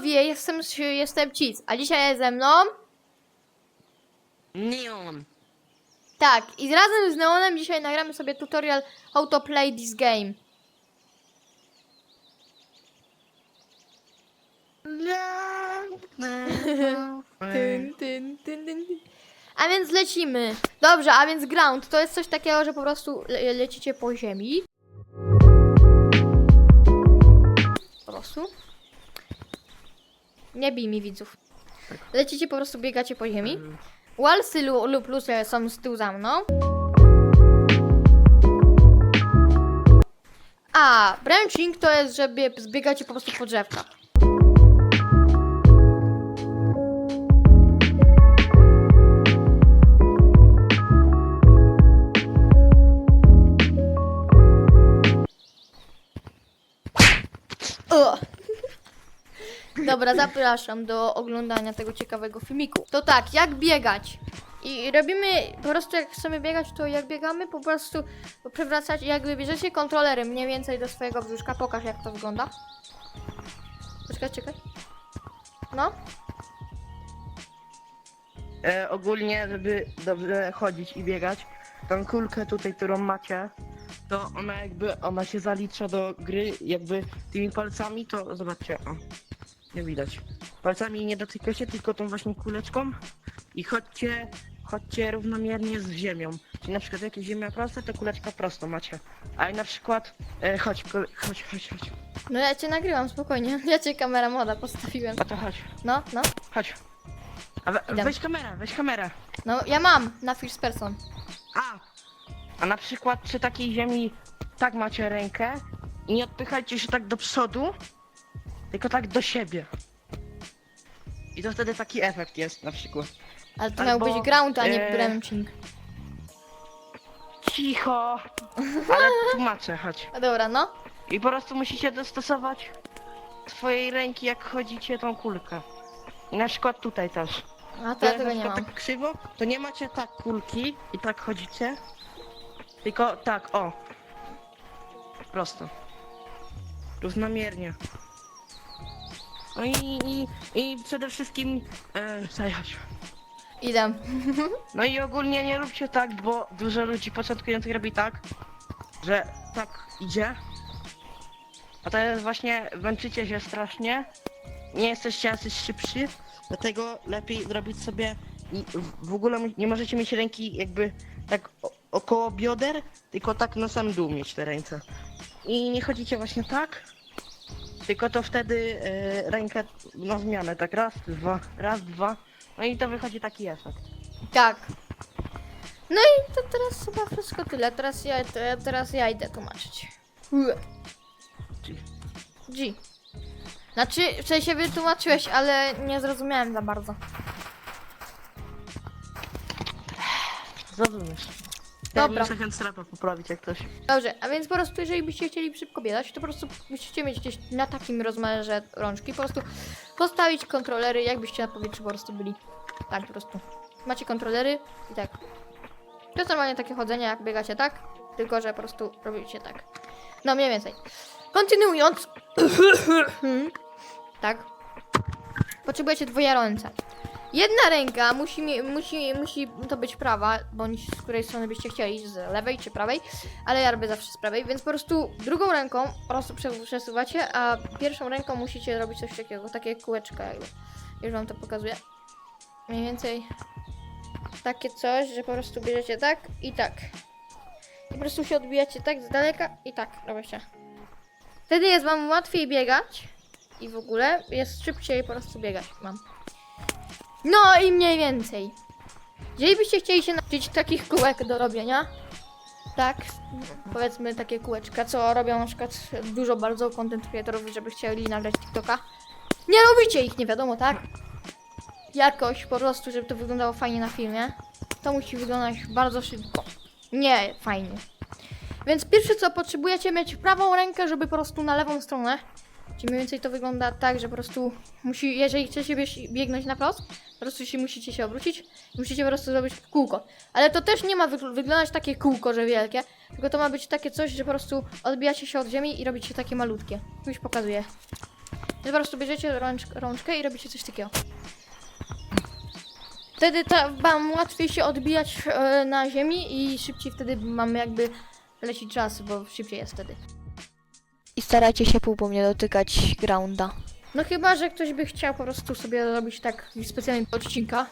Widzowie, jestem, jestem Cheats, a dzisiaj jest ze mną... Neon. Tak, i razem z Neonem dzisiaj nagramy sobie tutorial how to play this game. Tyn, tyn, tyn, tyn. tyn. A więc lecimy. Dobrze, a więc ground to jest coś takiego, że po prostu le lecicie po ziemi. Po prostu. Nie bij mi widzów. Lecicie po prostu, biegacie po ziemi. Walsy lu- lub lusy są z tyłu za mną. A branching to jest, że bie- zbiegacie po prostu po drzewkach. Dobra, zapraszam do oglądania tego ciekawego filmiku. To tak, jak biegać? I robimy, po prostu jak chcemy biegać, to jak biegamy, po prostu przewracać, jakby bierzecie kontrolerem mniej więcej do swojego brzuszka. Pokaż jak to wygląda. Czekaj, czekaj. No, E, ogólnie, żeby dobrze chodzić i biegać, tą kulkę tutaj, którą macie, to ona jakby, ona się zalicza do gry jakby tymi palcami, to zobaczcie, o, nie widać. Palcami nie dotykacie, tylko tą właśnie kuleczką i chodźcie, chodźcie równomiernie z ziemią. Czyli na przykład jak jest ziemia prosta, to kuleczka prosto macie. A i na przykład, e, chodź, ko- chodź, chodź, chodź, no ja cię nagrywam spokojnie. Ja cię kamera moda postawiłem. a to chodź, No, no. chodź. A we, Idę. weź kamerę, weź kamerę. No, ja mam na first person. A! A na przykład przy takiej ziemi tak macie rękę i nie odpychajcie się tak do przodu, tylko tak do siebie. I to wtedy taki efekt jest na przykład. Ale to Albo, miał być ground, a nie e, branching. Cicho! Ale tłumaczę, chodź. A dobra, no. I po prostu musicie dostosować swojej ręki, jak chodzicie tą kulkę. I na przykład tutaj też. A to ja tego nie mam. tak krzywo, to nie macie tak kulki i tak chodzicie. Tylko tak, o. Prosto. Równomiernie. No i, i, i przede wszystkim e, zajechać. Idę. No i ogólnie nie róbcie tak, bo dużo ludzi początkujących robi tak, że tak idzie. A jest właśnie, męczycie się strasznie. Nie jesteście jacyś szybsi, dlatego lepiej zrobić sobie i w- w ogóle nie możecie mieć ręki jakby tak o- około bioder, tylko tak na sam dół mieć te ręce. I nie chodzicie właśnie tak, tylko to wtedy e, rękę na zmianę, tak raz, dwa, raz, dwa. No i to wychodzi taki efekt. Tak. No i to teraz chyba wszystko tyle. Teraz ja, to ja, teraz ja idę tłumaczyć. Ue. G. G. Znaczy, w sensie wytłumaczyłeś, ale nie zrozumiałem za bardzo. Zrozumiesz. Dobra. Muszę strapa poprawić jak ktoś. Dobrze, a więc po prostu, jeżeli byście chcieli szybko biegać, to po prostu musicie mieć gdzieś na takim rozmiarze rączki, po prostu postawić kontrolery, jakbyście na powietrzu po prostu byli. Tak, po prostu. Macie kontrolery i tak. To jest normalnie takie chodzenie, jak biegacie tak, tylko że po prostu robicie tak. No, mniej więcej. Kontynuując. tak. Potrzebujecie dwoje ręce. Jedna ręka musi, musi, musi to być prawa, bądź z której strony byście chcieli, z lewej czy prawej, ale ja robię zawsze z prawej, więc po prostu drugą ręką po prostu prze- przesuwacie, a pierwszą ręką musicie robić coś takiego, takie kółeczka jakby. Już wam to pokazuję. Mniej więcej takie coś, że po prostu bierzecie tak i tak. I po prostu się odbijacie tak z daleka i tak robicie. Wtedy jest wam łatwiej biegać i w ogóle jest szybciej po prostu biegać mam. No i mniej więcej. Jeżeli byście chcieli się nauczyć takich kółek do robienia, tak, powiedzmy takie kółeczka, co robią na przykład dużo bardzo content creatorów, żeby chcieli nagrać TikToka. Nie robicie ich, nie wiadomo, tak? Jakoś po prostu, żeby to wyglądało fajnie na filmie, to musi wyglądać bardzo szybko. Nie fajnie. Więc pierwsze co potrzebujecie mieć prawą rękę, żeby po prostu na lewą stronę. Czyli mniej więcej to wygląda tak, że po prostu musi, jeżeli chcecie biegnąć na prost, po prostu się musicie się obrócić i musicie po prostu zrobić kółko. Ale to też nie ma wygl- wyglądać takie kółko, że wielkie, tylko to ma być takie coś, że po prostu odbijacie się od ziemi i robicie takie malutkie. Już pokazuję. Po prostu bierzecie rącz, rączkę i robicie coś takiego. Wtedy ta, wam łatwiej się odbijać e, na ziemi i szybciej wtedy mamy jakby leci czas, bo szybciej jest wtedy. I starajcie się pół nie dotykać grounda. No chyba, że ktoś by chciał po prostu sobie robić tak specjalnie do odcinka.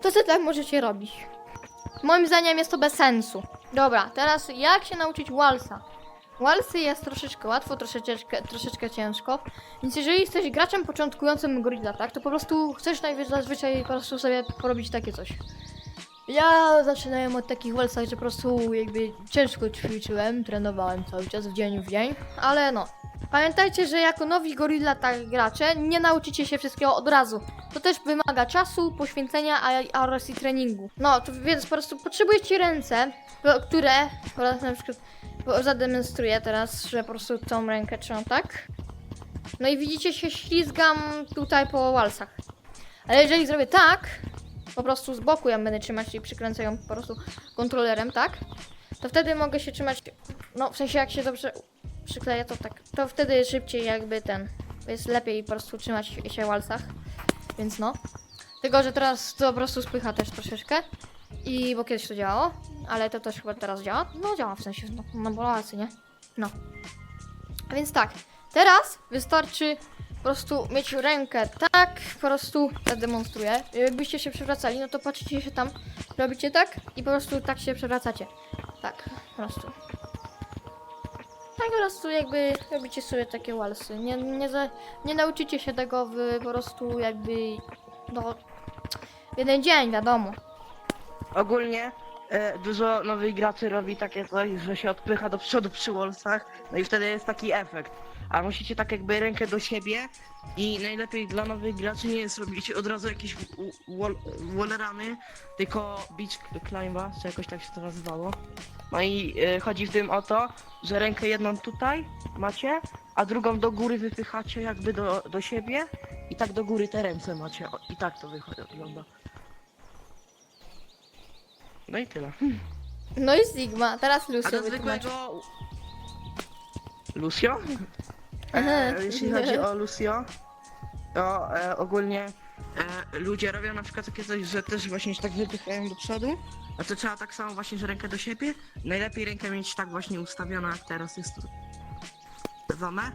To co tak możecie robić. Moim zdaniem jest to bez sensu. Dobra, teraz jak się nauczyć walsa? Walsy jest troszeczkę łatwo, troszeczkę, troszeczkę ciężko. Więc jeżeli jesteś graczem początkującym Gorilla, tak, to po prostu chcesz najwyżej zazwyczaj po prostu sobie porobić takie coś. Ja zaczynałem od takich walsach, że po prostu jakby ciężko ćwiczyłem, trenowałem cały czas w dzień w dzień, ale no. Pamiętajcie, że jako nowi Gorilla tak gracze nie nauczycie się wszystkiego od razu. To też wymaga czasu, poświęcenia, oraz i treningu. No, to więc po prostu potrzebujecie ręce, które, teraz na przykład zademonstruję teraz, że po prostu tą rękę trzymam tak. No i widzicie, się ślizgam tutaj po walsach. Ale jeżeli zrobię tak, po prostu z boku ją będę trzymać i przykręcę ją po prostu kontrolerem, tak? To wtedy mogę się trzymać, no w sensie jak się dobrze przykleję, to tak, to wtedy szybciej jakby ten, jest lepiej po prostu trzymać się w walcach, więc no. Tylko, że teraz to po prostu spycha też troszeczkę i, bo kiedyś to działało, ale to też chyba teraz działa, no działa w sensie, no, no bo walcy, nie? No. A więc tak, teraz wystarczy po prostu mieć rękę tak, po prostu zademonstruję. Jakbyście się przewracali, no to patrzycie się tam, robicie tak i po prostu tak się przewracacie. Tak, po prostu. Tak po prostu jakby robicie sobie takie walsy. Nie, nie, za, nie nauczycie się tego w po prostu jakby no jeden dzień, wiadomo. Ogólnie e, dużo nowych graczy robi takie coś, że się odpycha do przodu przy wallsach, no i wtedy jest taki efekt. A musicie tak jakby rękę do siebie i najlepiej dla nowych graczy nie jest robić od razu jakieś wall, wallrany, tylko beach climba, czy jakoś tak się to nazywało. No i e, chodzi w tym o to, że rękę jedną tutaj macie, a drugą do góry wypychacie jakby do, do siebie i tak do góry te ręce macie. O, I tak to wychodzi- wygląda. No i tyle. No i Sigma, teraz A Lucio do wytłumaczy. zwykłego... Lucio? E, jeśli chodzi o Lucio, to e, ogólnie e, ludzie robią na przykład takie coś, że też właśnie się tak wypychają do przodu, a to trzeba tak samo właśnie, że rękę do siebie. Najlepiej rękę mieć tak właśnie ustawioną, jak teraz jest ustawione.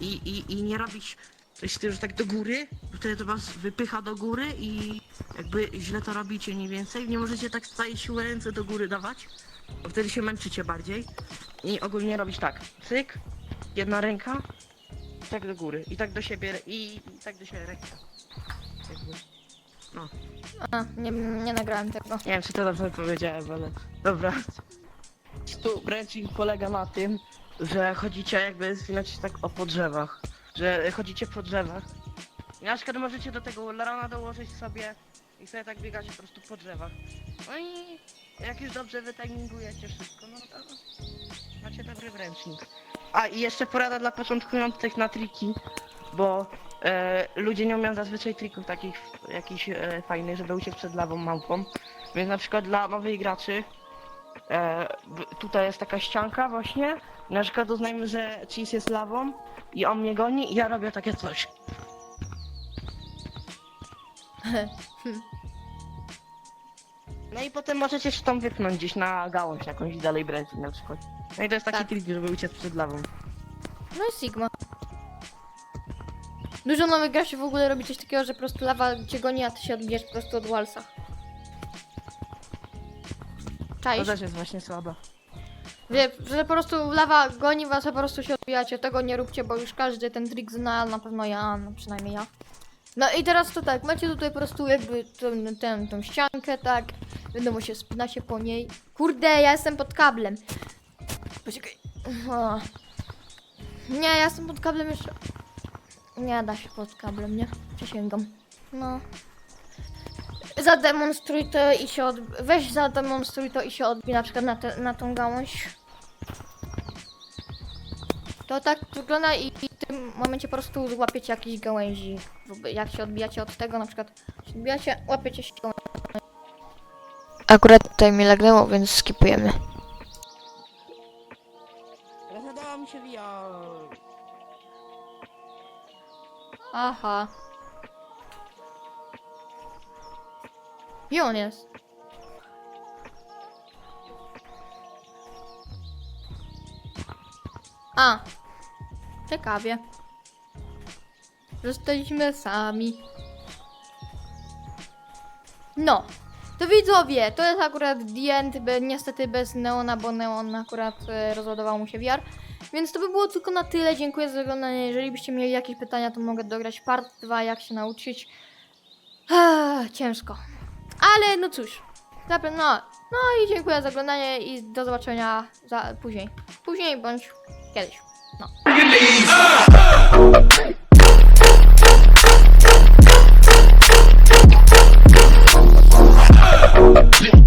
I, i, I nie robić coś że tak do góry, bo wtedy to was wypycha do góry i jakby źle to robicie mniej więcej. Nie możecie tak z całej siły ręce do góry dawać, bo wtedy się męczycie bardziej. I ogólnie robić tak, cyk, jedna ręka, i tak do góry, i tak do siebie, i, i tak do siebie ręka. Jakby. A, nie, nie nagrałem tego. Nie wiem, czy to dobrze powiedziałem, ale dobra. Tu branching polega na tym, że chodzicie jakby zwinać się tak o po drzewach. Że chodzicie po drzewach. I na przykład możecie do tego rana dołożyć sobie i sobie tak biegacie po prostu po drzewach. No i jak już dobrze wytimingujecie wszystko, no to macie dobry branching. A i jeszcze porada dla początkujących na triki, bo e, ludzie nie umieją zazwyczaj trików takich jakichś e, fajnych, żeby uciec przed lawą małpą. Więc na przykład dla nowych graczy e, tutaj jest taka ścianka właśnie. Na przykład uznajmy, że Cheese jest lawą i on mnie goni i ja robię takie coś. No i potem możecie się tam wypchnąć gdzieś na gałąź jakąś i dalej brać na przykład. No i to jest taki Tak. trik, żeby uciec przed lawą. No i Sigma. Dużo nowych graczy w ogóle robi coś takiego, że po prostu lawa cię goni, a ty się odbijesz po prostu od walsa. To Czaisz? też jest właśnie słabe. Wie, że po prostu lawa goni was, a po prostu się odbijacie. Tego nie róbcie, bo już każdy ten trik zna, na pewno ja, no przynajmniej ja. No i teraz to tak, macie tutaj po prostu jakby tę, tę, tą ściankę, tak. Wiadomo się, spinacie po niej. Kurde, ja jestem pod kablem. Poczekaj. O. Nie, ja jestem pod kablem jeszcze. Nie da się pod kablem, nie? Przysięgam. No. Zademonstruj to i się od... Weź zademonstruj to i się odbij na przykład na, te, na tą gałąź. To tak wygląda i i w tym momencie po prostu złapiecie jakieś gałęzi. Jak się odbijacie od tego, na przykład się odbijacie, łapiecie się gałęzi. Akurat tutaj mi lagnęło, więc skipujemy. Rozładowała się wio. Aha. I on jest. A. Ciekawie. Zostaliśmy sami. No. To widzowie, to jest akurat the end, be, niestety bez Neona, bo Neon akurat e, rozładował mu się VR. Więc to by było tylko na tyle. Dziękuję za oglądanie. Jeżeli byście mieli jakieś pytania, to mogę dograć part 2, jak się nauczyć. Ech, ciężko. Ale no cóż. No, no i dziękuję za oglądanie i do zobaczenia za, później. Później bądź kiedyś. No. Tchau.